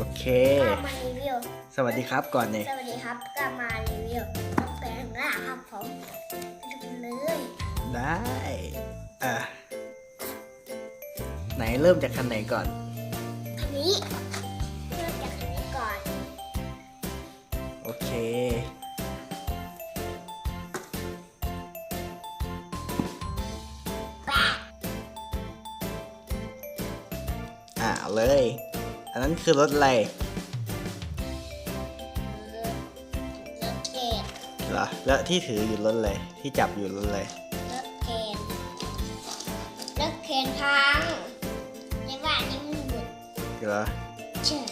โอเค ก็มารีวิวสวัสดีครับก่อนเนี่ยสวัสดีครับก็มารีวิวรถแปลงร่างครับผมเลยได้ อะ ไหนเริ่มจากคันไหนก่อนคันนี้เริ่มจากคันนี้ก่อน โอเคแปะอะเอาเลย อันนั้นคือรถอะไรเออรถเกตเหรอแล้วที่ถืออยู่รถอะไรที่จับอยู่รถอะไรรถเกตรถเคนพังในบ้านนี้มันหยุดเหรอเชื่อ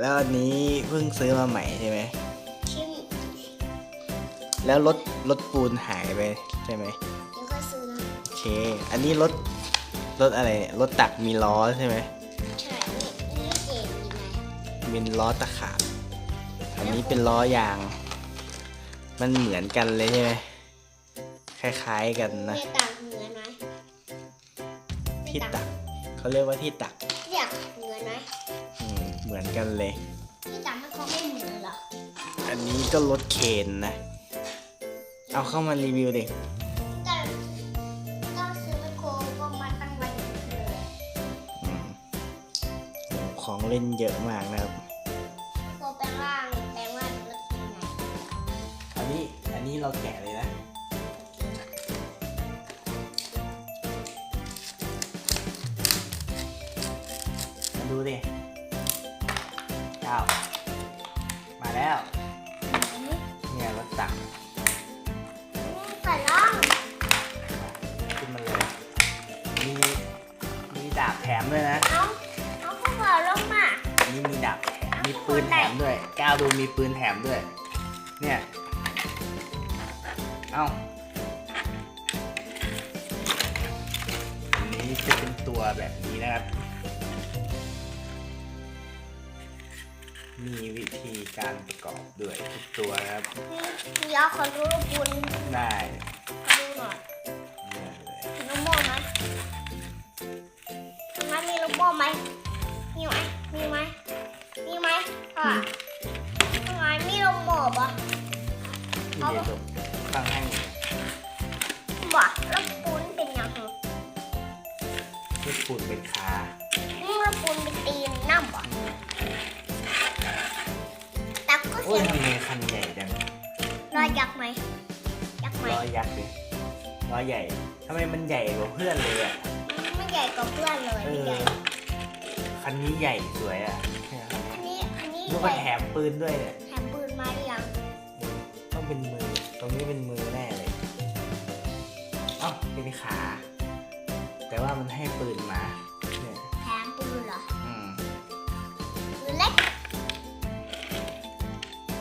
แล้วอันนี้เพิ่งซื้อมาใหม่ใช่ไหมชิมแล้วรถรถปูนหายไปใช่ไหมยังก็ซื้อนะโอเค อันนี้รถรถอะไรเนี่ยรถตักมีล้อใช่ไหม เป็นล้อตะขาบอันนี้เป็นล้อยาง มันเหมือนกันเลยใช่ไหมคล้ายๆกันนะเรียกต่างเหมือนไหมที่ตักเขาเรียกว่าที่ตักเรียกเหมือนไหมอืมเหมือนกันเลย ที่ต่างมันก็ไม่เหมือนหรอกอันนี้ก็รถเคนนะ เอาเข้ามารีวิวดิก็ก็ซื้อไมโครก็มาตั้งไว้อย่างนี้เลยอืมโหของเล่นเยอะมากนะครับ เราแกะเลยนะ มาดูดิเจ้ามาแล้วอันนี้เนี่ยรถตักก่อนล่องขึ้นมาเลย มีมีดาบแถมด้วยนะ เอาเอาพวกเราลงมาอันนี้มีดาบแถมมีปืนแถมด้วย ก้าวดูมีปืนแถมด้วย เนี่ย เอ้าอันนี้จะเป็นตัวแบบนี้นะครับ มีวิธีการประกอบด้วยทุกตัวนะครับ เดี๋ยวขอดูรูปบุญได้ขอดูหน่อยเนี่ยเลยมีลูกโม่ไหมตรงนั้นมีลูกโม่ไหมมีไหมมีไหมมีไหมพ่อตรงนั้นมีลูกโม่ปะที่เดี๋ยวจะ ตั้งให้บ่แล้วปูนเป็นยังไงที่ปูดเป็นขานี่แล้วปูนเป็นตีนน้ำบ่แต่ก็โอ้เสียยงทำไมคันใหญ่จังรอยยักษ์ไหมยักษ์ไหมล้อยักษ์เลยล้อใหญ่ทำไมมันใหญ่กว่าเพื่อนเลยอะไม่ใหญ่กว่าเพื่อนเลยเอไม่อใหญ่คันนี้ใหญ่สวยอะอันนี้อันนี้แล้วใหก็ญ่แถมปืนด้วยเนี่ย เป็นมือ ตรงนี้เป็นมือแน่เลยเอ้าเป็นขา แต่ว่ามันให้ปืนมา